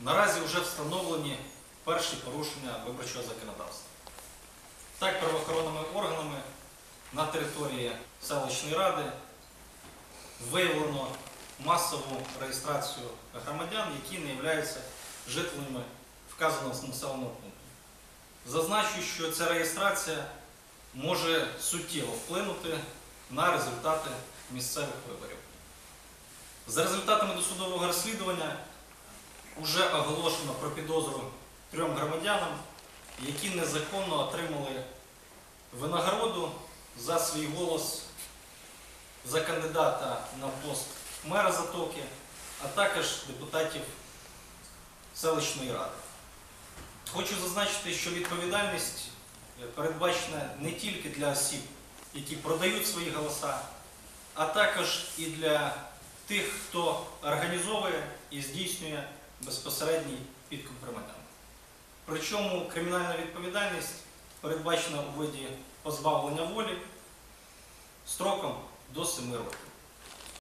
наразі вже встановлені перші порушення виборчого законодавства. Так, правоохоронними органами на території селищної ради виявлено масову реєстрацію громадян, які не являються жителями вказаного населеного пункту. Зазначу, що ця реєстрація може суттєво вплинути на результати місцевих виборів. За результатами досудового розслідування вже оголошено про підозру трьом громадянам, які незаконно отримали винагороду за свій голос за кандидата на пост мера Затоки, а також депутатів селищної ради. Хочу зазначити, що відповідальність е, передбачена не тільки для осіб, які продають свої голоса, а також і для тих, хто організовує і здійснює безпосередній підкуп громадян. Причому кримінальна відповідальність передбачена у виді позбавлення волі строком до 7 років.